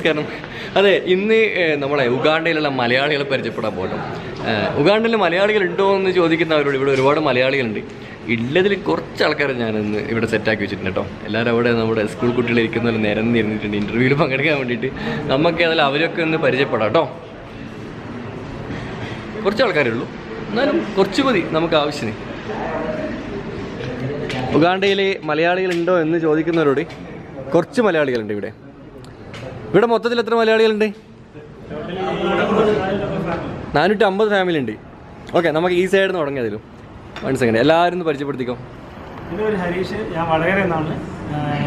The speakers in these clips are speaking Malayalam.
നമസ്കാരം. അതെ ഇന്ന് നമ്മളെ ഉഗാണ്ടയിലുള്ള മലയാളികളെ പരിചയപ്പെടാൻ പോകണം. ഉഗാണ്ടയിൽ മലയാളികൾ ഉണ്ടോ എന്ന് ചോദിക്കുന്നവരോട് ഇവിടെ ഒരുപാട് മലയാളികളുണ്ട്. ഉള്ളതിൽ കുറച്ച് ആൾക്കാരെ ഞാനിന്ന് ഇവിടെ സെറ്റാക്കി വെച്ചിട്ടുണ്ട് കേട്ടോ. എല്ലാവരും അവിടെ നമ്മുടെ സ്കൂൾ നേരം നിരന്നിരുന്നിട്ടുണ്ട് ഇന്റർവ്യൂവിൽ പങ്കെടുക്കാൻ വേണ്ടിയിട്ട് നമുക്ക് അതിൽ അവരൊക്കെ ഒന്ന് പരിചയപ്പെടാം കേട്ടോ. കുറച്ച് ആൾക്കാരേ ഉള്ളൂ. എന്നാലും കുറച്ച് മതി നമുക്ക് ആവശ്യത്തിന്. ഉഗാണ്ടയിൽ മലയാളികളുണ്ടോ എന്ന് ചോദിക്കുന്നവരോട് കുറച്ച് മലയാളികളുണ്ട് ഇവിടെ. ഇവിടെ മൊത്തത്തിൽ എത്ര മലയാളികളുണ്ട്? നാനൂറ്റി അമ്പത് ഫാമിലി ഉണ്ട് ഓക്കെ നമുക്ക് ഈ സൈഡിൽ നിന്ന് തുടങ്ങിയതിലും വൺ സെക്കൻഡ് എല്ലാവരും ഒന്ന് പരിചയപ്പെടുത്തിക്കോ. ഹരീഷ്. ഞാൻ വളരെ എന്നാണ്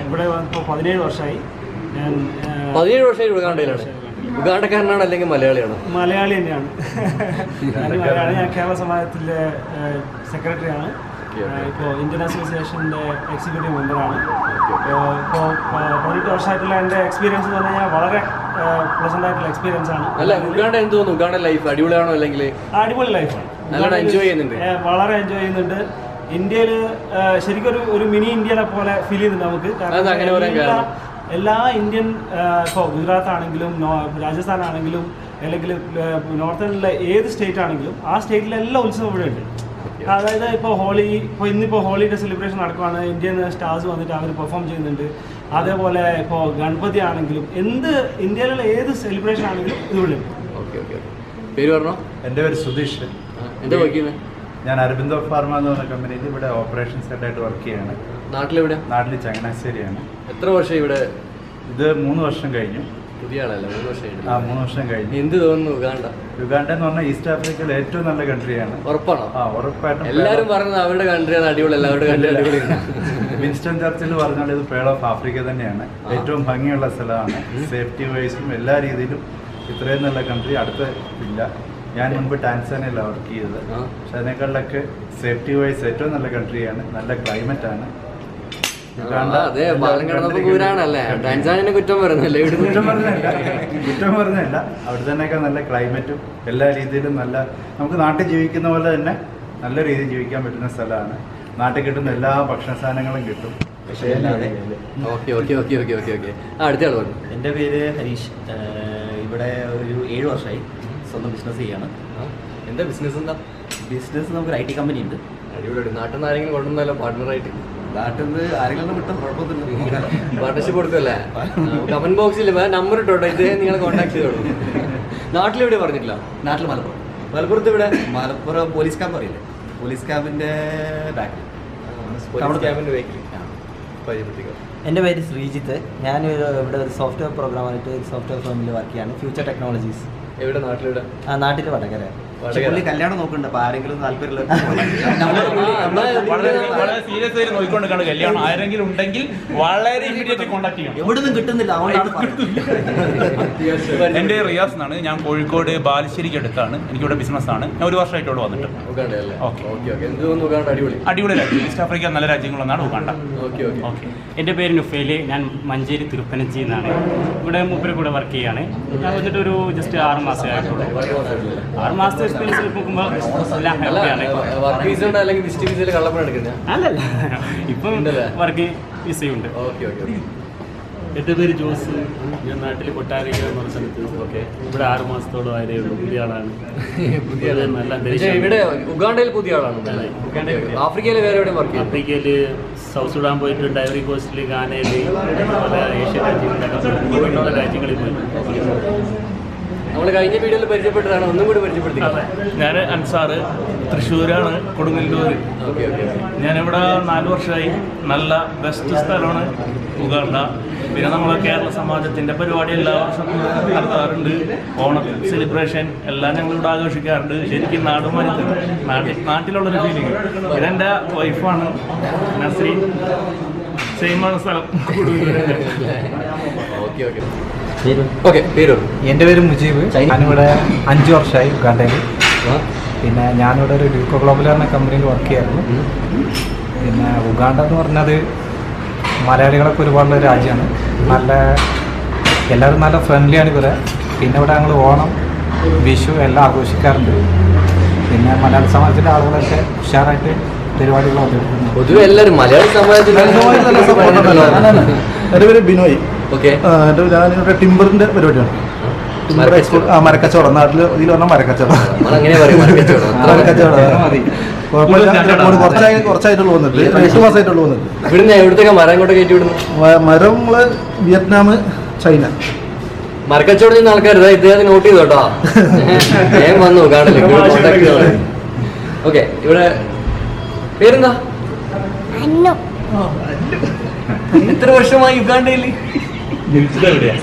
ഇവിടെ ഇപ്പോൾ പതിനേഴ് വർഷമായി. ഞാൻ പതിനേഴ് വർഷമായി ഉഗാണ്ടയിലാണ്. ഉഗാണ്ടക്കാരനാണ് അല്ലെങ്കിൽ മലയാളിയാണോ? മലയാളി തന്നെയാണ്. ഞാൻ മലയാളി ഞാൻ കേരള സമാജത്തിന്റെ സെക്രട്ടറിയാണ് ഇപ്പോൾ ഇന്ത്യൻ അസോസിയേഷന്റെ എക്സിക്യൂട്ടീവ് മെമ്പറാണ് ഇപ്പോൾ പതിനെട്ട് വർഷമായിട്ടുള്ള എന്റെ എക്സ്പീരിയൻസ് എന്ന് പറഞ്ഞു കഴിഞ്ഞാൽ വളരെ പ്ലസന്റ് ആയിട്ടുള്ള എക്സ്പീരിയൻസ് ആണ്. അല്ല ഉഗാണ്ട എന്ത് തോന്നുന്നു? ഉഗാണ്ട ലൈഫ് അടിപൊളിയാണോ അല്ലെങ്കിൽ അടിപൊളി ലൈഫാണ് നല്ലോണം എൻജോയ് ചെയ്യുന്നുണ്ട്. വളരെ എൻജോയ് ചെയ്യുന്നുണ്ട്. ഇന്ത്യയിൽ ശരിക്കും ഒരു ഒരു മിനി ഇന്ത്യനെ പോലെ ഫീൽ ചെയ്യുന്നുണ്ട് നമുക്ക്. കാരണം? എല്ലാ ഇന്ത്യൻ ഇപ്പോൾ ഗുജറാത്ത് ആണെങ്കിലും രാജസ്ഥാൻ ആണെങ്കിലും അല്ലെങ്കിൽ നോർത്തേണിലെ ഏത് സ്റ്റേറ്റ് ആണെങ്കിലും ആ സ്റ്റേറ്റിലെ എല്ലാ ഉത്സവം ഇവിടെ ഉണ്ട് അതായത് ഇപ്പോൾ ഹോളി ഇപ്പോൾ ഇന്നിപ്പോൾ ഹോളിയുടെ സെലിബ്രേഷൻ നടക്കുവാണ്. ഇന്ത്യയിൽ നിന്ന് സ്റ്റാർസ് വന്നിട്ട് അവർ പെർഫോം ചെയ്യുന്നുണ്ട്. അതേപോലെ ഇപ്പോൾ ഗണപതി ആണെങ്കിലും എന്ത് ഇന്ത്യയിലുള്ള ഏത് സെലിബ്രേഷൻ ആണെങ്കിലും ഇത് വിളിക്കും ഓക്കെ ഓക്കെ പേര് പറഞ്ഞോ? എന്റെ പേര് സുധീഷ്. എന്റെ വയ്ക്കുന്നത് ഞാൻ അരബിന്ദോ ഫാർമ എന്ന് പറഞ്ഞ കമ്പനിയിൽ ഇവിടെ ഓപ്പറേഷൻസ് ഹെഡായിട്ട് വർക്ക് ചെയ്യാണ്. നാട്ടിലെവിടെ നാട്ടിൽ ചങ്ങനാശ്ശേരിയാണ്. എത്ര വർഷം ഇവിടെ? ഇത് മൂന്ന് വർഷം കഴിഞ്ഞു. പുതിയ ആളല്ല? മൂന്ന് വർഷം ആ മൂന്ന് വർഷം കഴിഞ്ഞു. എന്ത് തോന്നുന്നു ഉഗാണ്ട? യുഗാണ്ട എന്ന് പറഞ്ഞാൽ ഈസ്റ്റ് ആഫ്രിക്കയിലെ ഏറ്റവും നല്ല കൺട്രിയാണ്. ഉറപ്പാണോ? ആ ഉറപ്പായിട്ടും എല്ലാരും പറയുന്നത് അവരുടെ കൺട്രിയാണ് അടിപൊളിയല്ല അവരുടെ കൺട്രി അടിപൊളിയാണ് വിൻസ്റ്റൺ ചർച്ചിൽ പറഞ്ഞാൽ ഇത് പേൾ ഓഫ് ആഫ്രിക്ക തന്നെയാണ്. ഏറ്റവും ഭംഗിയുള്ള സ്ഥലമാണ്. സേഫ്റ്റി വൈസും എല്ലാ രീതിയിലും ഇത്രയും നല്ല കൺട്രി അടുത്ത ഇല്ല. ഞാൻ മുൻപ് ടാൻസാനിയയിലാണ് വർക്ക് ചെയ്തത്. പക്ഷെ അതിനേക്കാളിലൊക്കെ സേഫ്റ്റി വൈസ് ഏറ്റവും നല്ല കൺട്രിയാണ്. നല്ല ക്ലൈമറ്റ് ആണ് ആ, അതെ പാലം കിടന്നപ്പോ കൂരാണല്ലേ? ടാൻസാനിനെ കുറ്റം പറയുന്നല്ലേ ഇവിടെ കുറ്റം പറഞ്ഞല്ല കുറ്റം പറഞ്ഞല്ല അവിടെ തന്നെ നല്ല ക്ലൈമറ്റും എല്ലാ രീതിയിലും നല്ല നമുക്ക് നാട്ടിൽ ജീവിക്കുന്ന പോലെ തന്നെ നല്ല രീതിയിൽ ജീവിക്കാൻ പറ്റുന്ന സ്ഥലമാണ്. നാട്ടിൽ കിട്ടുന്ന എല്ലാ ഭക്ഷണ സാധനങ്ങളും കിട്ടും. പക്ഷേ okay okay okay okay okay okay. ആ അടുത്ത ആൾ പറഞ്ഞു എന്റെ പേര് ഹരീഷ്. ഇവിടെ ഒരു ഏഴ് വർഷമായി സ്വന്തം ബിസിനസ് ചെയ്യാണ് എന്താ ബിസിനസ് എന്താ? ബിസിനസ് നമുക്ക് ഒരു ഐ ടി കമ്പനി ഉണ്ട് അടിപൊളി നാട്ടിൽ നിന്ന് ആരെങ്കിലും കൊണ്ടുവന്നല്ലോ പാർട്ട്ണറായിട്ട് നാട്ടിൽ നിന്ന് ആരെങ്കിലും കിട്ടും കുഴപ്പമൊന്നുമില്ല. പാർട്ണർഷിപ്പ് കൊടുത്തല്ലേ കമന്റ് ബോക്സിൽ നമ്പർ ഇട്ടോട്ടോ ഇത് നിങ്ങളെ കോൺടാക്ട് ചെയ്തോളൂ. നാട്ടിലെവിടെ പറഞ്ഞിട്ടില്ല നാട്ടിൽ മലപ്പുറം. മലപ്പുറത്ത് ഇവിടെ മലപ്പുറം പോലീസ് ക്യാമ്പ് അറിയില്ലേ? പോലീസ് ക്യാമ്പിന്റെ ബാക്കിൽ പോലീസ് ക്യാമ്പിന്റെ ബാക്കിൽ എന്റെ പേര് ശ്രീജിത്ത്. ഞാൻ ഇവിടെ ഒരു സോഫ്റ്റ്വെയർ പ്രോഗ്രാമായിട്ട് സോഫ്റ്റ്വെയർ ഫേമിൽ വർക്ക് ചെയ്യാണ്. ഫ്യൂച്ചർ ടെക്നോളജീസ് എവിടെ? നാട്ടിലിവിടെ? ആ നാട്ടിൽ വടകര. പുള്ളി കല്യാണം നോക്കുന്നുണ്ട് അപ്പൊ ആരെങ്കിലും കല്യാണം. ആരെങ്കിലും ഉണ്ടെങ്കിൽ വളരെ ഇമ്മീഡിയറ്റ് കോൺടാക്ട് ചെയ്യണം. കിട്ടുന്നില്ല അതുകൊണ്ടാണ്. എന്റെ റിയാസ് എന്നാണ്. ഞാൻ കോഴിക്കോട് ബാലുശ്ശേരിക്ക് അടുത്താണ്. എനിക്കിവിടെ ബിസിനസ് ആണ്. ഞാൻ ഒരു വർഷമായിട്ട് ഇവിടെ വന്നിട്ട്. അടിപൊളി. അടിപൊളി ഈസ്റ്റ് ആഫ്രിക്ക നല്ല രാജ്യങ്ങളൊന്നാണ് ഉഗാണ്ട. എന്റെ ഓക്കെ. ഓക്കെ. എന്റെ പേര് നുഫേൽ. ഞാൻ മഞ്ചേരി തിരുപ്പനച്ചി എന്നാണ്. ഇവിടെ മൂപ്പര് കൂടെ വർക്ക് ചെയ്യാണ്. ഞാൻ വന്നിട്ട് ഒരു ജസ്റ്റ് ആറ് മാസം ആയിട്ടുള്ളൂ. ആറ് മാസത്തെ എക്സ്പീരിയൻസ് നോക്കുമ്പോൾ എല്ലാം ഹാപ്പിയാണ് അല്ലല്ല. ഇപ്പം? വർക്ക് വിസയുണ്ട് ഓക്കെ ഓക്കെ ഓക്കെ. എന്റെ പേര് ജോസ് ഞാൻ നാട്ടിൽ കൊട്ടാരിക്ക എന്ന് പറഞ്ഞ സ്ഥലത്ത്. ഓക്കെ. ഇവിടെ ആറ് മാസത്തോളം ആയതേ ഉള്ളൂ. പുതിയ ആളാണ്. പുതിയ നല്ല അന്തരീക്ഷം ഇവിടെ ഉഗാണ്ടയിൽ പുതിയ ആളാണ്. ആഫ്രിക്കയിൽ വേറെ എവിടെയും വർക്ക് ആഫ്രിക്കയിൽ സൗത്ത് സുഡാൻ പോയിട്ടുണ്ട് ഡയറി കോസ്റ്റിൽ ഗാനയിൽ അതുപോലെ ഏഷ്യൻ രാജ്യങ്ങളിലൊക്കെ രാജ്യങ്ങളിൽ നമ്മൾ കഴിഞ്ഞ വീഡിയോയിൽ പരിചയപ്പെട്ടതാണ്. ഒന്നും കൂടി പരിചയപ്പെടുത്തി ഞാൻ അൻസാറ്. തൃശ്ശൂരാണ് കൊടുങ്ങല്ലൂർ ഞാനിവിടെ നാല് വർഷമായി നല്ല ബെസ്റ്റ് സ്ഥലമാണ് ഉഗാണ്ട. പിന്നെ നമ്മളെ കേരള സമാജത്തിന്റെ പരിപാടി എല്ലാ വർഷവും നടത്താറുണ്ട്. ഓണം സെലിബ്രേഷൻ എല്ലാം ഞങ്ങൾ ഇവിടെ ആഘോഷിക്കാറുണ്ട്. ശരിക്കും നാടും മരുത്ത് നാട്ടിൽ നാട്ടിലുള്ളൊരു ഫീലിംഗ് ഇതെന്റെ വൈഫാണ് നസ്രി. സെയിമാണ് സ്ഥലം. Okay okay. ഓക്കെ പേര് എന്റെ പേര് മുജീബ്. ഞാനിവിടെ അഞ്ച് വർഷമായി ഉഗാണ്ടയിൽ പിന്നെ ഞാനിവിടെ ഒരു ഡ്യൂക്കോ ഗ്ലോബൽ എന്ന കമ്പനിയിൽ വർക്ക് ചെയ്യായിരുന്നു പിന്നെ ഉഗാണ്ട എന്ന് പറഞ്ഞത് മലയാളികളൊക്കെ ഒരുപാടുള്ള രാജ്യമാണ്. നല്ല എല്ലാവരും നല്ല ഫ്രണ്ട്ലിയാണ് ഇവരെ. പിന്നെ ഇവിടെ ഞങ്ങൾ ഓണം വിഷു എല്ലാം ആഘോഷിക്കാറുണ്ട്. പിന്നെ മലയാള സമാജത്തിന്റെ ആളുകളൊക്കെ ഉഷാറായിട്ട് പരിപാടികൾ പൊതുവെ എല്ലാവരും മലയാളി സമാജത്തിൽ എന്റെ പേര് ബിനോയ്. ഓക്കെ എന്റെ ഞാൻ ടിമ്പറിന്റെ പരിപാടിയാണ്. മരക്കച്ചവടം. നാട്ടിൽ നാട്ടിൽ ഇതിൽ പറഞ്ഞാൽ മരക്കച്ചവടം. മരക്കച്ചവടം. കുറച്ചായി കുറച്ചായിട്ടുള്ളൂ വന്നിട്ട്. എട്ട് മാസമായിട്ടുള്ളൂ വന്നിട്ട്. മരം വിയറ്റ്നാം ചൈന. മരക്കച്ചവടം ചെയ്യുന്ന ആൾക്കാർ ഇദ്ദേഹത്തിന് ഇദ്ദേഹത്തെ നോട്ട് ചെയ്തു കേട്ടോ. ഞാൻ വന്നു കാണില്ല ഓക്കെ ഇവിടെ പേരെന്താ? എത്ര വർഷമായി യുഗാണ്ടയിൽ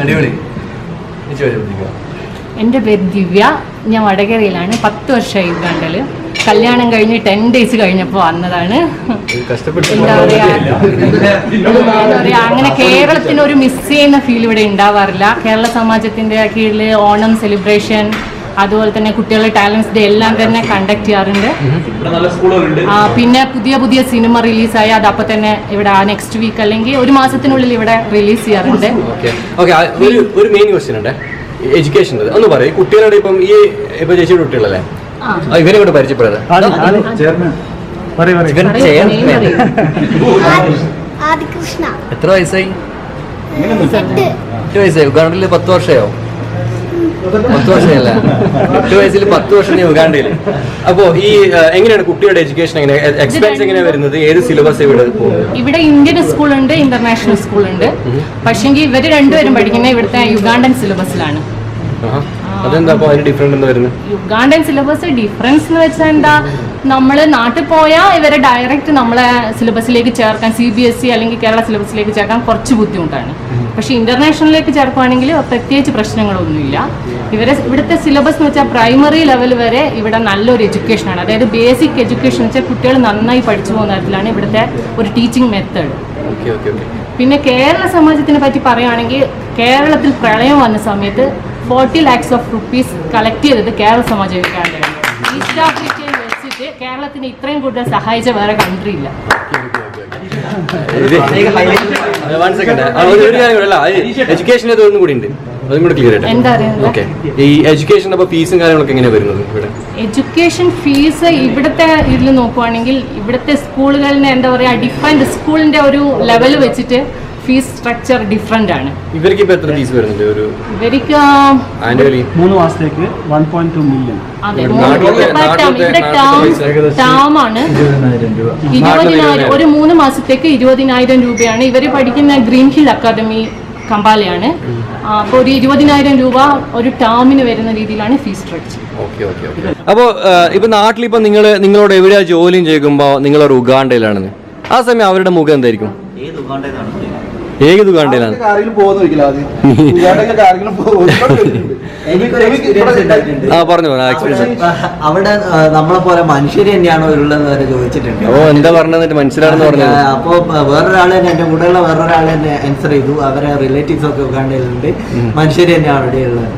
അടിപൊളി. നീ ചോദിച്ചോ, ചോദിച്ചോ. എന്റെ പേര് ദിവ്യ. ഞാൻ വടകരയിലാണ്. പത്ത് വർഷമായി യുഗാണ്ടൽ കല്യാണം കഴിഞ്ഞ് ടെൻ ഡേയ്സ് കഴിഞ്ഞപ്പോൾ വന്നതാണ്. എന്താ പറയാ? അങ്ങനെ കേരളത്തിന് ഒരു മിസ് ചെയ്യുന്ന ഫീൽ ഇവിടെ ഉണ്ടാവാറില്ല. കേരള സമാജത്തിന്റെ കീഴിൽ ഓണം സെലിബ്രേഷൻ അതുപോലെ തന്നെ കുട്ടികളുടെ ടാലൻസ് ഡേ എല്ലാം തന്നെ കണ്ടക്ട് ചെയ്യാറുണ്ട്. ആ, പിന്നെ പുതിയ പുതിയ സിനിമ റിലീസായി അത് അപ്പൊ തന്നെ ഇവിടെ നെക്സ്റ്റ് വീക്ക് അല്ലെങ്കിൽ ഒരു മാസത്തിനുള്ളിൽ ഇവിടെ റിലീസ് ചെയ്യാറുണ്ട്. ഓക്കെ ഓക്കെ ഒരു ഒരു മെയിൻ ക്വസ്റ്റ്യൻ ഉണ്ട്. എഡ്യൂക്കേഷൻ ഒന്ന് പറയും കുട്ടികളുടെ ഇപ്പം ഈ ഇപ്പൊ ചേച്ചിയുടെ കുട്ടികളല്ലേ? ആ. ആ, ഇവനെ കൊണ്ട് പരിചയപ്പെടുന്നത് എത്ര വയസ്സായി? എട്ട് വയസ്സായി? ഉഗാണ്ടയിൽ പത്ത് വർഷമായോ പത്ത് വർഷമല്ല? എട്ട് വയസ്സിൽ പത്ത് വർഷം നീ ഉഗാണ്ടയിൽ അപ്പോ ഈ എങ്ങനെയാണ് കുട്ടിയുടെ എഡ്യൂക്കേഷൻ എങ്ങനെ എക്സ്പെൻസ് എങ്ങനെയാണ് വരുന്നത്? ഏത് സിലബസ് ഇവിടെ ഇവിടെ ഇന്ത്യൻ സ്കൂളുണ്ട് ഇന്റർനാഷണൽ സ്കൂളുണ്ട്. പക്ഷേങ്കിൽ ഇവർ രണ്ടുപേരും പഠിക്കുന്നത് ഇവിടുത്തെ യുഗാണ്ടൻ സിലബസിലാണ്. അതെന്താ അതിന് എന്താ വരുന്നത് യുഗാണ്ടൻ സിലബസ് ഡിഫറൻസ് എന്ന് വെച്ചാൽ എന്താ? നമ്മൾ നാട്ടിൽ പോയാൽ ഇവരെ ഡയറക്റ്റ് നമ്മളെ സിലബസിലേക്ക് ചേർക്കാൻ സി ബി എസ് ഇ അല്ലെങ്കിൽ കേരള സിലബസിലേക്ക് ചേർക്കാൻ കുറച്ച് ബുദ്ധിമുട്ടാണ്. പക്ഷെ ഇന്റർനാഷണലിലേക്ക് ചേർക്കുകയാണെങ്കിൽ പ്രത്യേകിച്ച് പ്രശ്നങ്ങളൊന്നുമില്ല. ഇവരെ ഇവിടുത്തെ സിലബസ് എന്ന് വെച്ചാൽ പ്രൈമറി ലെവൽ വരെ ഇവിടെ നല്ലൊരു എഡ്യൂക്കേഷനാണ് അതായത് ബേസിക് എഡ്യൂക്കേഷൻ വെച്ചാൽ കുട്ടികൾ നന്നായി പഠിച്ചു പോകുന്ന തരത്തിലാണ് ഇവിടുത്തെ ഒരു ടീച്ചിങ് മെത്തേഡ് പിന്നെ കേരള സമാജത്തിനെ പറ്റി പറയുകയാണെങ്കിൽ കേരളത്തിൽ പ്രളയം വന്ന സമയത്ത് forty lakhs of rupees collect ചെയ്തത് കേരള സമാജ വികാരമാണ് ഈസ്റ്റ് ആഫ്രിക്കയിൽ വെച്ചിട്ട് കേരളത്തിന് ഇത്രയും കൂടുതൽ സഹായിച്ച വേറെ കൺട്രി ഇല്ല. കൂടെ ഉണ്ട്. അതും ക്ലിയർ ആയിട്ട്. ഈ എഡ്യൂക്കേഷൻ അപ്പോൾ ഫീസും കാര്യങ്ങളൊക്കെ വരുന്നത് ഇവിടെ? എഡ്യൂക്കേഷൻ ഫീസ് ഇവിടുത്തെ ഇതിൽ നോക്കുവാണെങ്കിൽ ഇവിടുത്തെ സ്കൂളുകളിന് എന്താ പറയുക ഡിഫൈൻഡ് സ്കൂളിന്റെ ഒരു ലെവൽ വെച്ചിട്ട് ഫീസ് സ്ട്രക്ചർ ഡിഫറെന്റ് ആണ്. ഇവർക്ക് ഇപ്പോ എത്ര ഫീസ് വരുന്നുണ്ട്? ഒരു ഇവർക്ക് ആനുവലി മൂന്ന് മാസത്തേക്ക് വൺ പോയിന്റ് ടു മില്യൺ അതെ ഇവിടെ ടേം ഇരുപതിനായിരം ഇരുപതിനായിരം ഒരു മൂന്ന് മാസത്തേക്ക് ഇരുപതിനായിരം രൂപയാണ്. ഇവർ പഠിക്കുന്ന ഗ്രീൻ ഹിൽ അക്കാദമി കമ്പാലയാണ്. അപ്പോൾ ഒരു ഇരുപതിനായിരം രൂപ ഒരു ടേമിന് വരുന്ന രീതിയിലാണ് fee structure okay okay okay. അപ്പോൾ ഇപ്പൊ നാട്ടിൽ ഇപ്പൊ നിങ്ങൾ നിങ്ങളോട് എവിടെയാ ജോലിയും ചെയ്യുമ്പോൾ നിങ്ങളൊരു ഉഗാണ്ടയിലാണ് ആ സമയം അവരുടെ മുഖം എന്തായിരിക്കും? ഏത് ഉഗാണ്ടയിലാണ് എക്സ്പീരിയൻസ് ഉണ്ടായിട്ടുണ്ട്. ആ പറഞ്ഞു അവിടെ നമ്മളെ പോലെ മനുഷ്യർ തന്നെയാണോ ഉള്ളതെന്ന് വരെ ചോദിച്ചിട്ടുണ്ട്. ഓ എന്താ പറഞ്ഞത് മനസ്സിലാണെന്ന് പറഞ്ഞു അപ്പോ വേറൊരാൾ തന്നെ എന്റെ കൂടെയുള്ള വേറൊരാൾ തന്നെ ആൻസർ ചെയ്തു. അവരെ റിലേറ്റീവ്സ് ഒക്കെ ഉഗാണ്ടയിലുണ്ട് മനുഷ്യർ തന്നെയാണ് അവിടെ ഉള്ളത്.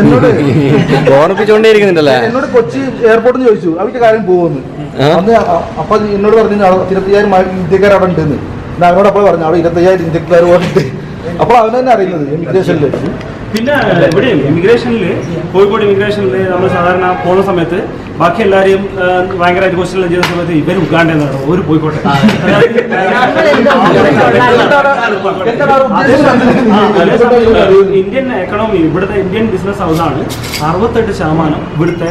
എന്നോട് ഓർമ്മിപ്പിച്ചോണ്ടേ ഇരിക്കുന്നുണ്ടല്ലേ എന്നോട് കൊച്ചി എയർപോർട്ടിൽ ചോദിച്ചു. അവർക്ക് കാര്യം പോകുന്നു? അന്ന് അപ്പൊ എന്നോട് പറഞ്ഞു ഇരുപത്തിയായിരം ഇന്ത്യക്കാർ അവിടെ ഉണ്ടെന്ന്. ഞാൻ അവനോട് അപ്പോൾ പറഞ്ഞു അവിടെ ഇരുപത്തയ്യായിരം ഇന്ത്യക്കാർ പോയിട്ട് അപ്പോൾ അവൻ തന്നെ അറിയുന്നത് ഇമിഗ്രേഷനിൽ പിന്നെ ഇവിടെ ഇമിഗ്രേഷനിൽ കോഴിക്കോട് ഇമിഗ്രേഷനിൽ നമ്മൾ സാധാരണ പോകുന്ന സമയത്ത് ബാക്കി എല്ലാവരെയും ഭയങ്കരമായിട്ട് ക്വസ്റ്റ്യൻ ചെയ്യുന്ന സമയത്ത് ഇവർ ഉഗാണ്ട എന്നാണ് ഒരു പോയിക്കോട്ടെ. ഇന്ത്യൻ എക്കണോമി ഇവിടുത്തെ ഇന്ത്യൻ ബിസിനസ് ഹൗസാണ് അറുപത്തെട്ട് ശതമാനം ഇവിടുത്തെ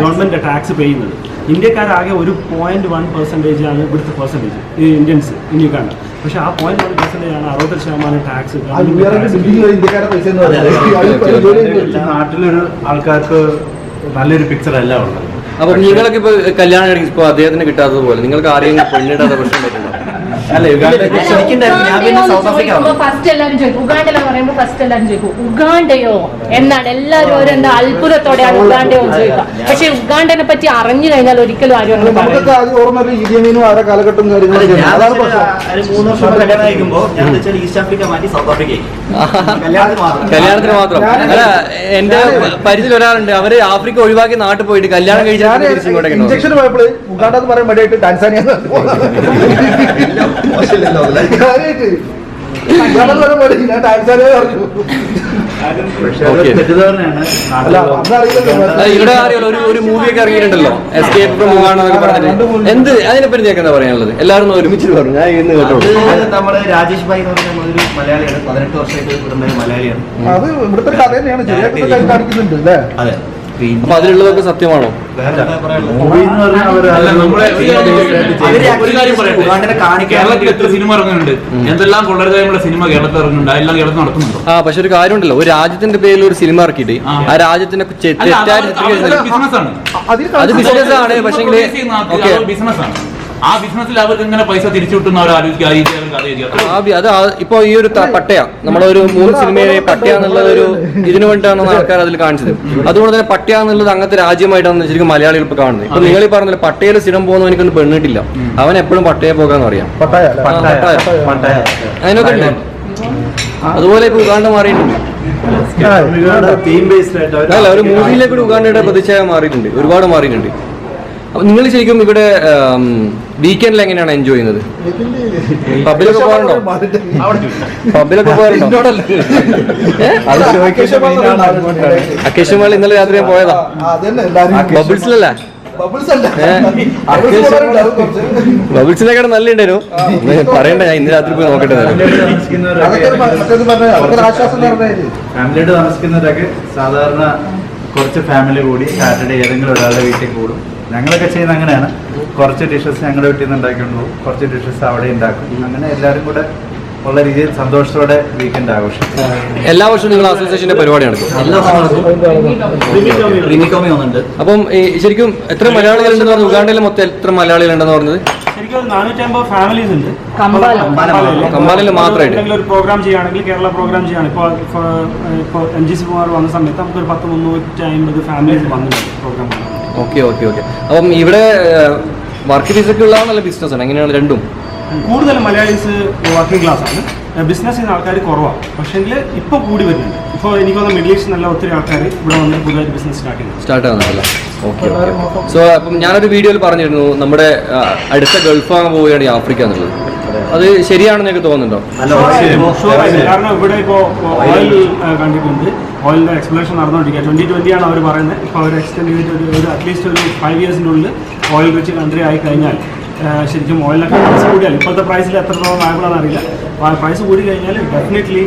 ഗവൺമെന്റ് ടാക്സ് പേ ചെയ്യുന്നത്. ഇന്ത്യക്കാരാകെ ഒരു പോയിന്റ് വൺ പെർസെന്റേജ് ആണ് ഇവിടുത്തെ പെർസെന്റേജ് ഈ ഇന്ത്യൻസ് ഇന്ത്യക്കാണ് പക്ഷെ ആ പോയിന്റ് വൺ പെർസെന്റേജ് ആണ് അറുപത്തെട്ട് ശതമാനം ടാക്സ് നാട്ടിലൊരു ആൾക്കാർക്ക് നല്ലൊരു പിക്ചർ അല്ല ഉള്ളത്. അപ്പൊ നിങ്ങൾക്ക് ഇപ്പൊ കല്യാണം ഇപ്പൊ അദ്ദേഹത്തിന് കിട്ടാത്തത് പോലെ നിങ്ങൾക്ക് ആരെങ്കിലും പെണ്ണിടാത്ത പ്രശ്നം പറ്റുന്നുണ്ടോ? അല്ല യുഗാണ്ട എനിക്കുണ്ടായിരുന്നു. ഞാൻ പിന്നെ സൗത്ത് ആഫ്രിക്ക വന്നു. ഫസ്റ്റ് എല്ലാവരും ചോദിക്കും ഉഗാണ്ടല പറയുമ്പോൾ ഫസ്റ്റ് എല്ലാവരും ചോദിക്കും ഉഗാണ്ടയോ? എന്നാണ് എല്ലാവരും അവരെന്താ അത്ഭുതത്തോടെയാണ് ഉഗാണ്ടയോ എന്ന് ചോദിക്കുക. പക്ഷെ ഉഗാണ്ടനെ പറ്റി അറിഞ്ഞു കഴിഞ്ഞാൽ ഒരിക്കലും ആരും അങ്ങനെ പറയില്ല. കല്യാണത്തിന് മാത്രം. അല്ല എന്റെ പരിചയം ഒരാളുണ്ട്. അവർ ആഫ്രിക്ക ഒഴിവാക്കി നാട്ടിൽ പോയിട്ട് കല്യാണം കഴിച്ചാൽ. ഇഞ്ചക്ഷൻ പോയപ്പോൾ ഉഗാണ്ടെന്ന് പറയാൻ വേണ്ടിയിട്ട് ടാൻസാനിയ ഇവിടെ അറിയാലോ ഒരു ഒരു മൂവിയൊക്കെ ഇറങ്ങിയിട്ടുണ്ടല്ലോ. എസ്കേപ്പ് ഫ്രം പറഞ്ഞിട്ട്. എന്ത്? അതിനെപ്പറ്റി നിങ്ങൾക്ക് എന്താ പറയാനുള്ളത്? എല്ലാവരും ഒരുമിച്ച് പറഞ്ഞു. ഞാൻ ഇന്ന് കേട്ടോളൂ. നമ്മുടെ നമ്മൾ രാജേഷ് ഭായി എന്ന് പറഞ്ഞ ഒരു മലയാളിയാണ്. പതിനെട്ട് വർഷമായിട്ട് മലയാളിയാണ് അത് ഇവിടുത്തെ കഥ തന്നെയാണ് കാണിക്കുന്നുണ്ട് അല്ലേ അതെ. അപ്പൊ അതിലുള്ളതൊക്കെ സത്യമാണോ? കാര്യം കേരളത്തിൽ എത്ര സിനിമ ഇറങ്ങുന്നുണ്ട്? എന്തെല്ലാം കൊള്ളരുതായുള്ള സിനിമ കേരളത്തിൽ ഇറങ്ങുന്നുണ്ട് അതെല്ലാം കേരളത്തിൽ ആ പക്ഷെ ഒരു കാര്യമുണ്ടല്ലോ. ഒരു രാജ്യത്തിന്റെ പേരിൽ ഒരു സിനിമ ഇറക്കിയിട്ട് ആ. രാജ്യത്തിന്റെ തെറ്റായ അത് ബിസിനസ് ആണ് അത് ബിസിനസ് ആണ്. ആ ബിസിനസ്സിൽ അവർക്ക് ഇങ്ങനെ പൈസ തിരിച്ചു കിട്ടുന്ന അവർ ആലോചിക്കുക അത് ഇപ്പൊ ഈ ഒരു പട്ടയ നമ്മളൊരു മൂന്ന് സിനിമയിലെ പട്ടയ എന്നുള്ളത് ഒരു ഇതിനു വേണ്ടിയിട്ടാണ് ആൾക്കാർ അതിൽ കാണിച്ചത് അതുകൊണ്ട് തന്നെ പട്ടയ എന്നുള്ളത് അങ്ങനത്തെ രാജ്യമായിട്ടാണ് ശരിക്കും മലയാളികൾ ഇപ്പൊ കാണുന്നത് ഇപ്പൊ നിങ്ങൾ ഈ പറഞ്ഞില്ല പട്ടയിൽ സ്ഥിരം പോകുന്ന എനിക്കൊന്നും പെണ്ണിട്ടില്ല അവൻ എപ്പോഴും പട്ടയ പോകാന്ന് അറിയാം പട്ടായ പട്ടായ. പട്ടായ അതിനൊക്കെ ഉണ്ട് അതുപോലെ ഇപ്പൊ ഉഗാണ്ട മാറിയിട്ടുണ്ട് തീം ബേസ്ഡ് ആയിട്ട് അല്ല ഒരു മൂവിയിലേക്ക് ഒരു ഉഗാണ്ടയുടെ പ്രതിച്ഛായ മാറിയിട്ടുണ്ട് ഒരുപാട് മാറിയിട്ടുണ്ട് നിങ്ങൾ ശരിക്കും ഇവിടെ വീക്കെൻഡിൽ എങ്ങനെയാണ് എൻജോയ് ചെയ്യുന്നത്? പബ്ബിലൊക്കെ പോകാറുണ്ടോ? പബ്ബിലൊക്കെ പോകാറുണ്ടോ? അക്കേഷ് മാൾ ഇന്നലെ രാത്രി ഞാൻ പോയതാ. ബബിൾസിലല്ല. ബബിൾസിനെക്കാളും നല്ല ഉണ്ടായിരുന്നു പറയണ്ട ഞാൻ ഇന്ന് രാത്രി പോയി നോക്കട്ടെ ഫാമിലിയോട് താമസിക്കുന്നവരൊക്കെ സാധാരണ കുറച്ച് ഫാമിലി കൂടി സാറ്റർഡേ ഏതെങ്കിലും ഒരാളുടെ വീട്ടിൽ കൂടും. ഞങ്ങളൊക്കെ ചെയ്യുന്ന അങ്ങനെയാണ്. കുറച്ച് ഡിഷസ് ഞങ്ങളുടെ വീട്ടിൽ നിന്ന് ഉണ്ടാക്കിക്കൊണ്ട് പോകും. കുറച്ച് ഡിഷസ് അവിടെ ഉണ്ടാക്കും. അങ്ങനെ എല്ലാവരും കൂടെ ഉള്ള രീതിയിൽ സന്തോഷത്തോടെ വീക്കെൻഡ് ആഘോഷിക്കും. എല്ലാ വർഷവും നിങ്ങൾ അസോസിയേഷന്റെ പരിപാടി നടക്കും അപ്പം ശരിക്കും എത്ര മലയാളികളുണ്ടെന്ന് പറഞ്ഞു ഉഗാണ്ടയിൽ മൊത്തം എത്ര മലയാളികളുണ്ടെന്ന് പറഞ്ഞത്? ഫാമിലീസ് ഉണ്ട്. കമ്പാലയിൽ മാത്രമായിട്ട്. എന്തെങ്കിലും ഒരു പ്രോഗ്രാം ചെയ്യുകയാണെങ്കിൽ കേരള പ്രോഗ്രാം ചെയ്യാണ് ഇപ്പോൾ ഇപ്പോൾ എം ജി സി കുമാർ വന്ന സമയത്ത് നമുക്കൊരു പത്ത് മുന്നൂറ്റി അമ്പത് ഫാമിലീസ് വന്നിട്ടുണ്ട് പ്രോഗ്രാം ഓക്കെ ഓക്കെ ഓക്കെ. അപ്പം ഇവിടെ വർക്ക് ഫീസൊക്കെ ഉള്ളതാണല്ലോ ബിസിനസ് ആണ്. എങ്ങനെയാണ് രണ്ടും? കൂടുതലും മലയാളീസ് വർക്കിംഗ് ക്ലാസ് ആണ്. ബിസിനസ് ചെയ്യുന്ന ആൾക്കാർ കുറവാണ് പക്ഷേങ്കിൽ ഇപ്പോൾ കൂടി വരുന്നുണ്ട്. ഇപ്പോൾ എനിക്ക് തോന്നുന്നു മിഡിൽ ഈസ്റ്റ് നല്ല ഒത്തിരി ആൾക്കാർ ഇവിടെ വന്ന് പുതിയൊരു ബിസിനസ് സ്റ്റാർട്ട് ചെയ്യുന്നത് സ്റ്റാർട്ട് ആവുന്നതല്ല? Okay okay. സോ അപ്പം ഞാനൊരു വീഡിയോയിൽ പറഞ്ഞിരുന്നു നമ്മുടെ അടുത്ത ഗൾഫാണ് പോവുകയാണ് ആഫ്രിക്ക എന്നുള്ളത്. അത് ശരിയാണെന്ന് എനിക്ക് തോന്നുന്നുണ്ടോ? കാരണം ഇവിടെ ഇപ്പോൾ ഓയിൽ കണ്ടിട്ടുണ്ട്. ഓയിലിന്റെ എക്സ്പ്ലോഷൻ നടന്നുകൊണ്ടിരിക്കുക. ട്വന്റി ട്വന്റി ആണ് അവർ പറയുന്നത്. ഇപ്പോൾ അവർ എക്സ്റ്റെൻഡ് ചെയ്തിട്ട് ഒരു ഒരു അറ്റ്ലീസ്റ്റ് ഒരു ഫൈവ് ഇയേഴ്സിന്റെ ഉള്ളിൽ ഓയിൽ റിച്ച് കൺട്രി ആയി കഴിഞ്ഞാൽ ശരിക്കും ഓയിലൊക്കെ പ്രൈസ് കൂടിയാൽ ഇപ്പോഴത്തെ പ്രൈസിൽ എത്രത്തോളം ആയപ്പോഴാണെന്ന് അറിയില്ല പ്രൈസ് കൂടി കഴിഞ്ഞാൽ ഡെഫിനറ്റ്ലി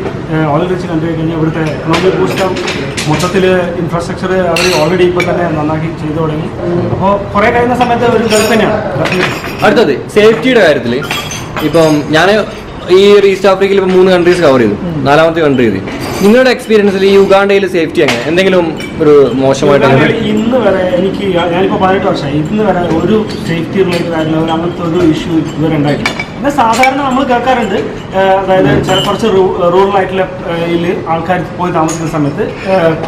ഓയിൽ റിച്ച് കൺട്രി ആയി കഴിഞ്ഞാൽ ഇവിടുത്തെ എക്കണോമിക് ബൂസ്റ്റം മൊത്തത്തിൽ ഇൻഫ്രാസ്ട്രക്ചർ അവർ ഓൾറെഡി ഇപ്പോൾ തന്നെ നന്നാക്കി ചെയ്തു തുടങ്ങി. അപ്പോൾ കുറേ കഴിയുന്ന സമയത്ത് ഒരു ഗൾഫ് തന്നെയാണ്. അടുത്തത് സേഫ്റ്റിയുടെ കാര്യത്തിൽ ഇപ്പം ഞാൻ ഈ ഈസ്റ്റ് ആഫ്രിക്കയിൽ ഇപ്പം മൂന്ന് കൺട്രീസ് കവർ ചെയ്തു. നാലാമത്തെ കൺട്രി ചെയ്തു നിങ്ങളുടെ എക്സ്പീരിയൻസിൽ ഈ ഉഗാണ്ടയിൽ സേഫ്റ്റി അങ്ങനെ എന്തെങ്കിലും ഒരു മോശമായിട്ട് ഇന്ന് വരെ എനിക്ക് ഞാനിപ്പോൾ പതിനെട്ട് വർഷമായി. ഇന്ന് വരെ ഒരു സേഫ്റ്റി റിലേറ്റഡ് ആയിട്ടുള്ള ഒരു അങ്ങനത്തെ ഒരു ഇഷ്യൂ ഇതുവരെ ഉണ്ടായിട്ടില്ല. പിന്നെ സാധാരണ നമ്മൾ കേൾക്കാറുണ്ട് അതായത് ചില കുറച്ച് റൂറൽ ആയിട്ടുള്ള ആൾക്കാർ പോയി താമസിക്കുന്ന സമയത്ത്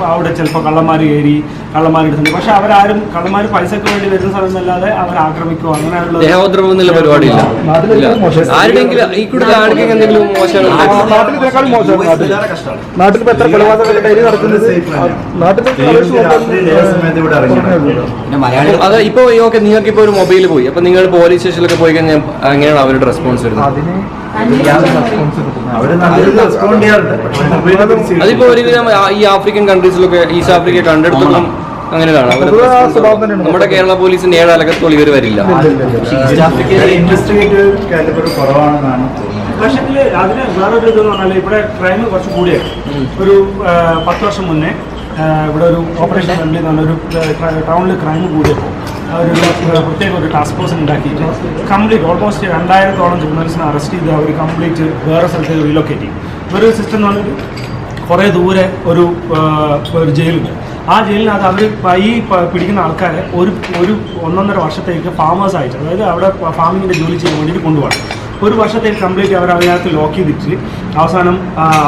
അവിടെ ചിലപ്പോൾ കള്ളന്മാർ കയറി കള്ളന്മാർ എടുത്തിട്ടുണ്ട് പക്ഷെ അവരാരും കള്ളന്മാർ പൈസക്ക് വേണ്ടി വരുന്ന സമയമല്ലാതെ അവർ ആക്രമിക്കുമോ അങ്ങനെയുള്ള പരിപാടിയില്ല. ഇല്ല. ആരുടെയെങ്കിലും ഈ കൂടുതൽ ആരുടെയെങ്കിലും എന്തെങ്കിലും മോശം നാട്ടിൽ ഇതിനേക്കാളും മോശമാണ് നാട്ടിൽ ഇപ്പൊ എത്ര കൊലപാതകം നടക്കുന്നത്? നാട്ടിൽ അത് ഇപ്പൊ ഓക്കെ നിങ്ങൾക്ക് ഇപ്പൊ ഒരു മൊബൈൽ പോയി. അപ്പൊ നിങ്ങൾ പോലീസ് സ്റ്റേഷനിലൊക്കെ പോയി കഴിഞ്ഞാൽ അങ്ങനെയാണ് അവരുടെ റെസ്പോൺസ് വരുന്നത് അതിപ്പോ ഒരുവിധം ഈ ആഫ്രിക്കൻ കൺട്രീസിലൊക്കെ ഈസ്റ്റ് ആഫ്രിക്ക കണ്ടെടുത്തോളം അങ്ങനെയാണ്. നമ്മുടെ കേരള പോലീസിന്റെ ഏഴ് അലക്കത്തോളം ഇവർ വരില്ല. പക്ഷേ അതിന് വേറൊരു ഇതെന്ന് പറഞ്ഞാൽ ഇവിടെ ക്രൈം കുറച്ച് കൂടിയാണ് ഒരു പത്ത് വർഷം മുന്നേ ഇവിടെ ഒരു ഓപ്പറേഷൻ ഫാമിലി എന്ന് പറഞ്ഞ ഒരു ടൗണിൽ ക്രൈം കൂടിയപ്പോൾ അവരൊരു പ്രത്യേക ഒരു ടാസ്ക് ഫോഴ്സ് ഉണ്ടാക്കിയിട്ട് കംപ്ലീറ്റ് ഓൾമോസ്റ്റ് രണ്ടായിരത്തോളം ജേർണലിസ്റ്റിനെ അറസ്റ്റ് ചെയ്ത് അവർ കംപ്ലീറ്റ് വേറെ സ്ഥലത്തേക്ക് റീലൊക്കേറ്റ് ചെയ്യും ഇവരൊരു സിസ്റ്റം എന്ന് പറഞ്ഞിട്ട് കുറേ ദൂരെ ഒരു ഒരു ജയിലുണ്ട്. ആ ജയിലിനകത്ത് അവർ ഈ പിടിക്കുന്ന ആൾക്കാരെ ഒരു ഒരു ഒന്നൊന്നര വർഷത്തേക്ക് ഫാമേഴ്സ് ആയിട്ട് അതായത് അവിടെ ഫാമിങ്ങിന്റെ ജോലി ചെയ്യാൻ വേണ്ടിയിട്ട് കൊണ്ടുപോകണം. ഒരു വർഷത്തേക്ക് കംപ്ലീറ്റ് അവർ അതിനകത്ത് ലോക്ക് ചെയ്തിട്ട് അവസാനം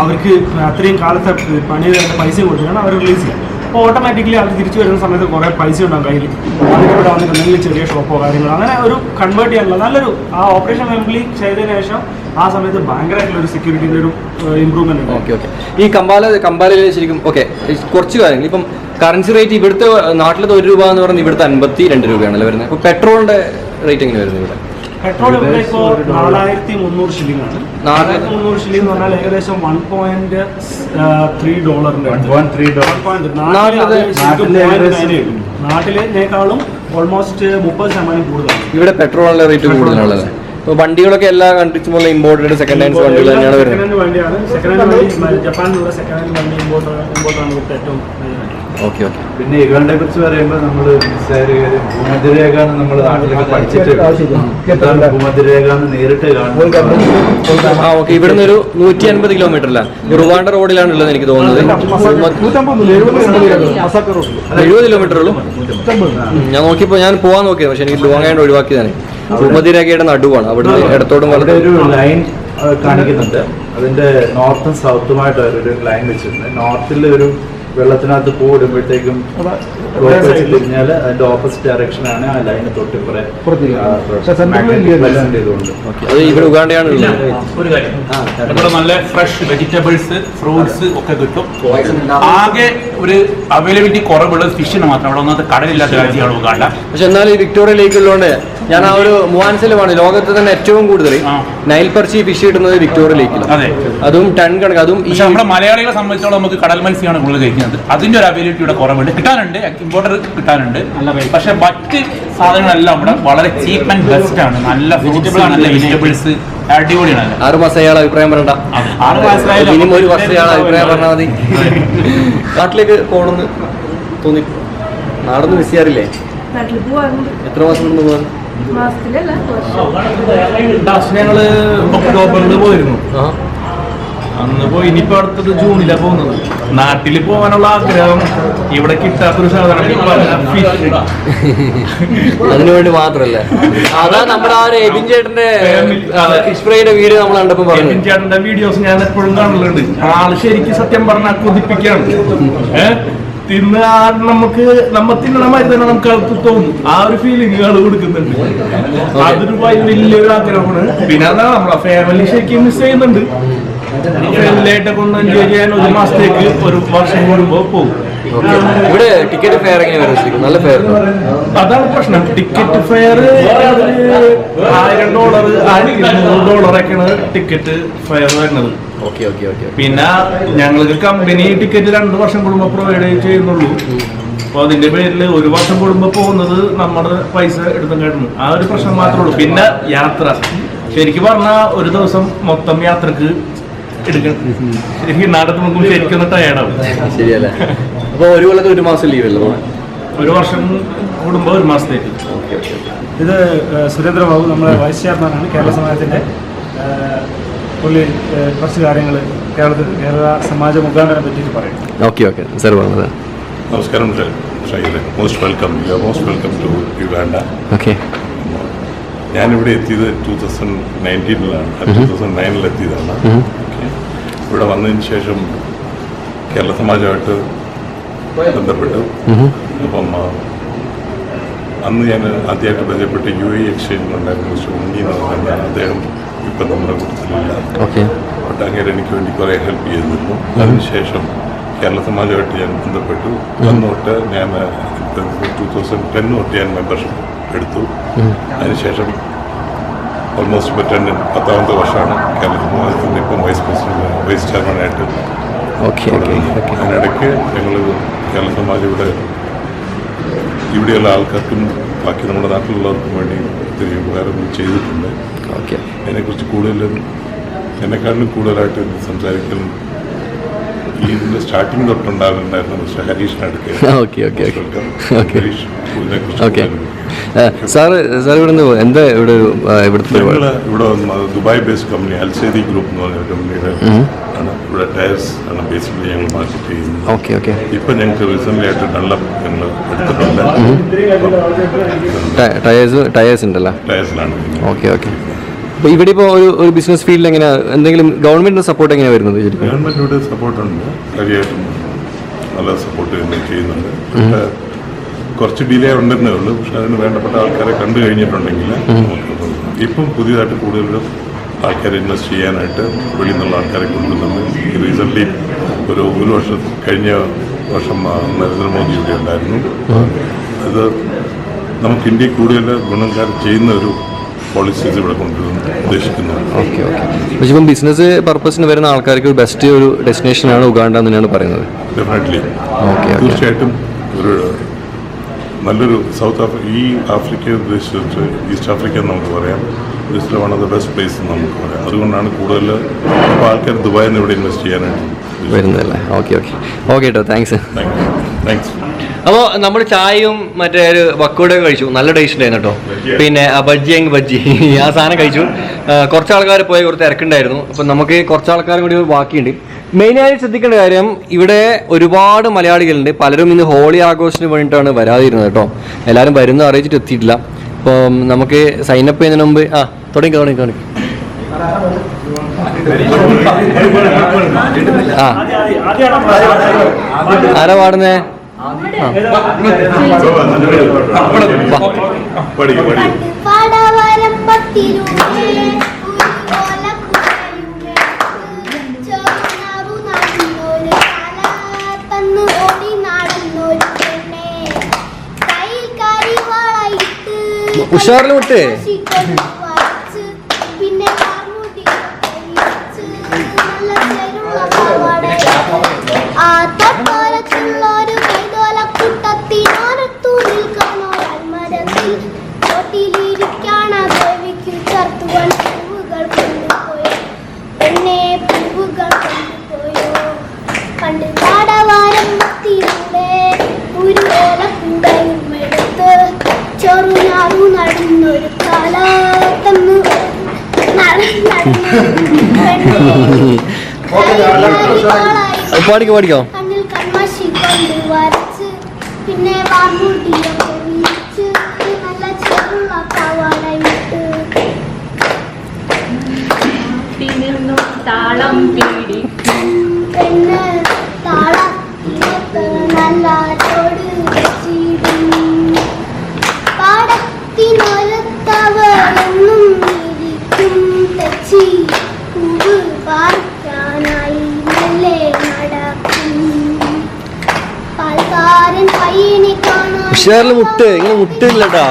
അവർക്ക് അത്രയും കാലത്തെ പണി പൈസ കൊടുത്തിട്ടാണ് അവർ റിലീസ് ചെയ്യുക. അപ്പോൾ ഓട്ടോമാറ്റിക്കലി അവർ തിരിച്ചു വരുന്ന സമയത്ത് കുറേ പൈസ ഉണ്ടാകും കയ്യിൽ അതിന് വന്നിട്ടുണ്ടെങ്കിൽ ചെറിയ ഷോപ്പോ കാര്യങ്ങളോ അങ്ങനെ ഒരു കൺവേർട്ട് ചെയ്യാനുള്ള നല്ലൊരു ആ ഓപ്പറേഷൻ ഫാമിലി ചെയ്തതിന് ശേഷം ആ സമയത്ത് ഭയങ്കരമായിട്ടുള്ള ഒരു സെക്യൂരിറ്റിയുടെ ഒരു ഇമ്പ്രൂവ്മെന്റ് ഉണ്ട്. ഓക്കെ ഓക്കെ ഈ കമ്പാല കമ്പാലയിൽ ശരിക്കും ഓക്കെ കുറച്ച് കാര്യങ്ങൾ. ഇപ്പം കറൻസി റേറ്റ് ഇവിടുത്തെ നാട്ടിലത്തെ ഒരു രൂപ എന്ന് പറഞ്ഞാൽ ഇവിടുത്തെ അൻപത്തി രണ്ട് രൂപയാണല്ലോ വരുന്നത്? അപ്പോൾ പെട്രോളിന്റെ റേറ്റ് എങ്ങനെ വരുന്നത് ഇവിടെ? പെട്രോൾ ഇവിടെ ഇപ്പോൾ നാലായിരത്തി മുന്നൂറ് ഷില്ലിംഗ് ആണ്. നാലായിരത്തി മുന്നൂറ് ഷില്ലിംഗ് എന്ന് പറഞ്ഞാൽ ഏകദേശം വൺ പോയിന്റ് ത്രീ ഡോളറിന്റെ നാട്ടിലേക്കാളും ഓൾമോസ്റ്റ് മുപ്പത് ശതമാനം കൂടുതലാണ്. ഇവിടെ പെട്രോളിന്റെ റേറ്റ് കൂടുതലാണല്ലേ? ഇപ്പോൾ വണ്ടികളൊക്കെ എല്ലാ കൺട്രീസും പോലെ ഇമ്പോർട്ടഡ് സെക്കൻഡ് ഹാൻഡ് വണ്ടികൾ തന്നെയാണ് വരുന്നത്. സെക്കൻഡ് ഹാൻഡ് വണ്ടിയാണ്. സെക്കൻഡ് ഹാൻഡ് വണ്ടി ജപ്പാനിലുള്ള സെക്കൻഡ് ഹാൻഡ് വണ്ടി ഇമ്പോർട്ട് ഇമ്പോർട്ടാണ് ഏറ്റവും ഓക്കെ ഓക്കെ. പിന്നെ യുഗാണ്ടയെ കുറിച്ച് പറയുമ്പോൾ നമ്മൾ ഭൂമധ്യരേഖ നമ്മൾ നാട്ടിലൊക്കെ പഠിച്ചിട്ട് ഭൂമധ്യരേഖ നേരിട്ട് കാണുന്നത്. ആ ഓക്കെ ഇവിടുന്ന് ഒരു നൂറ്റി അൻപത് കിലോമീറ്റർ അല്ല റുവാണ്ട റോഡിലാണ് ഉള്ളത് എനിക്ക് തോന്നുന്നത് എഴുപത് കിലോമീറ്റർ ഉള്ളൂ. ഞാൻ നോക്കിയപ്പോൾ ഞാൻ പോവാൻ നോക്കിയത് പക്ഷെ എനിക്ക് ലോങ് ആയിട്ട് ഒഴിവാക്കിയതാണ്. ഭൂമധ്യരേഖയുടെ നടുവാണ് അവിടുന്ന് ഇടത്തോടും വളരെ ഒരു ലൈൻ കാണിക്കുന്നുണ്ട്. അതിന്റെ നോർത്തും സൗത്തുമായിട്ട് ഒരു ലൈൻ വെച്ചിട്ടുണ്ട് നോർത്തിൽ ഒരു വെള്ളത്തിനകത്ത് പൂ ഇടുമ്പോഴത്തേക്കും തിരിഞ്ഞാൽ അതിന്റെ ഓപ്പോസിറ്റ് ഡയറക്ഷനാണ് ആ ലൈന് തൊട്ടിപ്പുറേ ചെയ്തുകൊണ്ട്. അത് ഇവിടെ ഉഗാണ്ടയാണ് ഉള്ളത്. ഒരു കാര്യം. ഇവിടെ നല്ല ഫ്രഷ് വെജിറ്റബിൾസ് ഫ്രൂട്ട്സ് ഒക്കെ കിട്ടും. ആകെ ഒരു അവൈലബിലിറ്റി കുറവുള്ളത് ഫിഷിന് മാത്രം. അവിടെ ഒന്നാമത്തെ കടലില്ലാത്ത രാജ്യമാണ് ഉഗാണ്ട. പക്ഷെ എന്നാൽ ഈ വിക്ടോറിയ ലേക്ക് ഉള്ളതുകൊണ്ട് ഞാൻ ആ ഒരു മൂവാൻസിലുമാണ്. ലോകത്ത് തന്നെ ഏറ്റവും കൂടുതൽ നൈൽ പർച്ചി ഫിഷ് കിട്ടുന്നത് വിക്ടോറിയ ലേക്കിൽ അതെ. അതും ടൺ കണക്ക്. അതും ഈ നമ്മുടെ മലയാളികളെ സംബന്ധിച്ചോളം നമുക്ക് കടൽ മത്സ്യമാണ് കൂടുതൽ കഴിക്കുന്നത്. അതിന്റെ ഒരു അവൈലബിലിറ്റിയുടെ കുറവുണ്ട്. കിട്ടാനുണ്ട് ഇമ്പോർട്ടർ കിട്ടാനുണ്ട്. പക്ഷെ മറ്റ് സാധനങ്ങളെല്ലാം ഇവിടെ വളരെ ചീപ്പ് ആൻഡ് ബെസ്റ്റ് ആണ്. നല്ല ഫ്രൂട്ട്സ് നല്ല വെജിറ്റബിൾസ് അടിപൊളിയാണ്. ആറ് മാസം അയാൾ അഭിപ്രായം പറയണ്ട. ആറ് മാസം മിനിമം ഒരു വർഷം അയാൾ അഭിപ്രായം പറഞ്ഞാൽ മതി. നാട്ടിലേക്ക് പോകണമെന്ന് തോന്നി. നാടൊന്നും മിസ് ചെയ്യാറില്ലേ? എത്ര മാസം കൊണ്ട് പോകാൻ മാസത്തിലല്ല ഞങ്ങൾ ഒക്ടോബറിൽ പോയിരുന്നു. അന്ന് പോയി ഇനിയിപ്പോ അടുത്തത് ജൂണിലാണ് പോകുന്നത്. നാട്ടിൽ പോകാനുള്ള ആഗ്രഹം ഇവിടെ കിട്ടാത്തൊരു സാധനം അതിനുവേണ്ടി മാത്രല്ലേ? അതാ നമ്മുടെ ആ ഒരു എബിൻ ചേട്ടന്റെ ഫിഷ് ഫ്രൈയുടെ വീഡിയോ നമ്മൾ കണ്ടപ്പോ പറഞ്ഞു. എബിൻ ചേട്ടന്റെ വീഡിയോസ് ഞാൻ എപ്പോഴും കാണലുണ്ട്. ആൾ ശരിക്കും സത്യം പറഞ്ഞാൽ കൊതിപ്പിക്കാണ് ഏഹ് തിന്ന് ആ നമുക്ക് നമ്മ തിന്നണ മാതിരി തന്നെ നമുക്ക് ആൾക്ക് തോന്നും. ആ ഒരു ഫീലിംഗ് ആൾ കൊടുക്കുന്നുണ്ട്. അതൊരു വലിയൊരു ആഗ്രഹമാണ്. പിന്നെ അതാ നമ്മളെ ഫാമിലി ശരിക്കും മിസ് ചെയ്യുന്നുണ്ട്. ഫാമിലിയായിട്ടൊക്കെ ഒന്ന് എൻജോയ് ചെയ്യാൻ ഒരു മാസത്തേക്ക് ഒരു വർഷം കൂടുമ്പോ പോകും. ഇവിടെ ടിക്കറ്റ് ഫെയർ വരും നല്ല ഫെയർ അതാണ് പ്രശ്നം. ടിക്കറ്റ് ഫെയർ ആയിരം ഡോളർ ആയിരത്തി ഇരുന്നൂറ് ഡോളറൊക്കെയാണ് ടിക്കറ്റ് ഫെയർ വരുന്നത്. പിന്നെ ഞങ്ങൾക്ക് കമ്പനി ടിക്കറ്റ് രണ്ട് വർഷം കൂടുമ്പോൾ പ്രൊവൈഡ് ചെയ്യുന്നുള്ളൂ. അപ്പൊ അതിന്റെ പേരിൽ ഒരു വർഷം കൂടുമ്പോൾ പോകുന്നത് നമ്മുടെ പൈസ എടുത്തും കേട്ടുന്നു. ആ ഒരു പ്രശ്നം മാത്രമേ ഉള്ളൂ. പിന്നെ യാത്ര. ശരിക്കും പറഞ്ഞാൽ ഒരു ദിവസം മൊത്തം യാത്രയ്ക്ക് എടുക്കണം. ശരിക്കും നാടത്ത് നോക്കുമ്പോൾ ശരിക്കും ഒന്ന് ടയേർഡാവും ശരിയല്ലേ? അപ്പൊ ഒരു കൊല്ലത്തെ ഒരു മാസം ലീവ് അല്ലേ ഒരു വർഷം കൂടുമ്പോൾ ഒരു മാസത്തേക്ക്. ഇത് ഏഹ്, സുരേന്ദ്ര ബാബു നമ്മുടെ വൈസ് ചെയർമാനാണ് കേരള സമാജത്തിന്റെ പുള്ളി കുറച്ച് കാര്യങ്ങൾ കേരളത്തിൽ കേരള സമാജ മുഖാന്തരം പറ്റിയിട്ട് പറയും. Okay okay. സാർ പറഞ്ഞത് നമസ്കാരം most welcome you are most welcome to Uganda okay. ഞാനിവിടെ എത്തിയത് ടൂ തൗസൻഡ് നയന്റീനിലാണ് ടൂ തൗസൻഡ് നയനിൽ എത്തിയതാണ്. ഇവിടെ വന്നതിന് ശേഷം കേരള സമാജമായിട്ട് ബന്ധപ്പെട്ടു. അപ്പം അന്ന് ഞാൻ ആദ്യമായിട്ട് പരിചയപ്പെട്ട യു എ എക്സ്ചേഞ്ചിലുണ്ടായിരുന്ന ഉണ്ണി എന്ന് പറഞ്ഞാൽ അദ്ദേഹം ഇപ്പം നമ്മുടെ കൂട്ടത്തിലില്ല ബട്ട് അങ്ങനെ എനിക്ക് വേണ്ടി കുറേ ഹെൽപ്പ് ചെയ്തിരുന്നു അതിനുശേഷം കേരള സമാജമായിട്ട് ഞാൻ ബന്ധപ്പെട്ടു അന്ന് തൊട്ട് ഞാൻ ടൂ തൗസൻഡ് ടെൻ തൊട്ട് ഞാൻ മെമ്പർഷിപ്പ് എടുത്തു. അതിനുശേഷം ഓൾമോസ്റ്റ് ഇപ്പോൾ ടെൻ പത്താമത്തെ വർഷമാണ്. കേരളത്തിൽ സമാജത്തിന്റെ ഇപ്പം വൈസ് പ്രസിഡന്റ് വൈസ് ചെയർമാനായിട്ട് ഓക്കെ അതിനിടയ്ക്ക് ഞങ്ങൾ കേരള സമാജം ഇവിടെ ഇവിടെയുള്ള ആൾക്കാർക്കും ബാക്കി നമ്മുടെ നാട്ടിലുള്ളവർക്കും വേണ്ടി ഒത്തിരി ഉപകാരങ്ങൾ ചെയ്തിട്ടുണ്ട്. ഓക്കെ അതിനെക്കുറിച്ച് കൂടുതലും എന്നെക്കാട്ടിലും കൂടുതലായിട്ട് സംസാരിക്കാൻ ഈ ഇതിന്റെ സ്റ്റാർട്ടിങ് തൊട്ടുണ്ടാകുന്നുണ്ടായിരുന്നു mister Harish നടുക്കെ okay okay okay okay Harish ഇതിനെക്കുറിച്ച് ഓക്കെ സാറ് സാർ ഇവിടെ നിന്ന് എന്താ ഇവിടെ ഇവിടുത്തെ ഇവിടെ ദുബായ് ബേസ്ഡ് കമ്പനി അൽസേദി ഗ്രൂപ്പ് എന്ന് പറഞ്ഞ കമ്പനിയുടെ ആണ്. ഇവിടെ ടയർസ് ആണ് ബേസിക്കലി ഞങ്ങൾ മാർക്കറ്റ് ചെയ്യുന്നത്. ഓക്കെ ഓക്കെ ഇപ്പം ഞങ്ങൾക്ക് റീസെന്റ് ആയിട്ട് ഡെവലപ്പ് ഞങ്ങൾ എടുത്തിട്ടുണ്ട്. ടയേഴ്സ് ടയേഴ്സ് ഉണ്ടല്ലോ. ടയർസിലാണ് ഓക്കെ ഓക്കെ അപ്പോൾ ഇവിടെ ഇപ്പോൾ ഒരു ഒരു ബിസിനസ് ഫീൽഡിൽ എങ്ങനെ എന്തെങ്കിലും ഗവൺമെന്റ് സപ്പോർട്ട് എങ്ങനെയാണ് വരുന്നത് ശരിക്കും? ഗവൺമെന്റിയുടെ സപ്പോർട്ടുണ്ട് കാര്യമായിട്ടും നല്ല സപ്പോർട്ട് ചെയ്യുന്നുണ്ട്. കുറച്ച് ഡിലേ ഉണ്ടെന്നേ ഉള്ളൂ. പക്ഷെ അതിന് വേണ്ടപ്പെട്ട ആൾക്കാരെ കണ്ടു കഴിഞ്ഞിട്ടുണ്ടെങ്കിൽ ഇപ്പം പുതിയതായിട്ട് കൂടുതലും ആൾക്കാരെ ഇൻവെസ്റ്റ് ചെയ്യാനായിട്ട് വെളിയിൽ നിന്നുള്ള ആൾക്കാരെ കൊണ്ടുവരുന്നുണ്ട് റീസെന്റ്ലി ഒരു ഒരു വർഷം കഴിഞ്ഞ വർഷം നരേന്ദ്രമോദിയുടെ ഉണ്ടായിരുന്നു. അത് നമുക്ക് ഇന്ത്യയിൽ കൂടുതൽ ഗുണകാരം ചെയ്യുന്ന ഒരു പോളിസീസ് ഇവിടെ കൊണ്ടുവരുന്നു ഉദ്ദേശിക്കുന്നുണ്ട് ഓക്കെ ഓക്കെ പക്ഷേ ഇപ്പം ബിസിനസ് പർപ്പസിന് വരുന്ന ആൾക്കാർക്ക് ബെസ്റ്റ് ഒരു ഡെസ്റ്റിനേഷനാണ് ഉഗാണ്ട എന്ന് തന്നെയാണ് പറയുന്നത് ഡെഫിനറ്റ്ലി ഓക്കെ തീർച്ചയായിട്ടും ഒരു നല്ലൊരു സൗത്ത് ആഫ്രിക്ക ഈ ആഫ്രിക്കയെ ഉദ്ദേശിച്ച് ഈസ്റ്റ് ആഫ്രിക്ക എന്ന് നമുക്ക് പറയാം. ഇതിൽ one of the best place എന്ന് നമുക്ക് പറയാം. അതുകൊണ്ടാണ് കൂടുതൽ ഇപ്പോൾ ആൾക്കാർ ദുബായിൽ നിന്ന് ഇവിടെ ഇൻവെസ്റ്റ് ചെയ്യാനായിട്ട് വരുന്നതല്ലേ? ഓക്കെ ഓക്കെ ഓക്കെ കേട്ടോ താങ്ക്സ് താങ്ക്സ് അപ്പോൾ നമ്മൾ ചായയും മറ്റേ ഒരു വക്കോടെ കഴിച്ചു. നല്ല ടേസ്റ്റ് ഉണ്ടായിരുന്നു കേട്ടോ പിന്നെ ആ ബജ്ജി ആ സാധനം കഴിച്ചു. കുറച്ച് ആൾക്കാർ പോയി കുറച്ച് തിരക്കുണ്ടായിരുന്നു. അപ്പം നമുക്ക് കുറച്ച് ആൾക്കാരും കൂടി ബാക്കിയുണ്ട്. മെയിനായി ശ്രദ്ധിക്കേണ്ട കാര്യം ഇവിടെ ഒരുപാട് മലയാളികളുണ്ട്. പലരും ഇന്ന് ഹോളി ആഘോഷത്തിന് വേണ്ടിയിട്ടാണ് വരാതിരുന്നത് കേട്ടോ. എല്ലാവരും വരുന്ന അറിയിച്ചിട്ട് എത്തിയിട്ടില്ല. അപ്പം നമുക്ക് സൈനപ്പ് ചെയ്യുന്നതിന് മുമ്പ് ആ തുടങ്ങി തുടങ്ങി തുടങ്ങി ആ. ആരാ പാടുന്നേ? ആ. ഉഷാറിൽ വിട്ട്. പാടിക്കോ പാടിക്കോ? പിന്നെ താളം പിടിക്കും ഉഷാറിൽ മുട്ട് ഇങ്ങനെ മുട്ടില്ലട്ടാ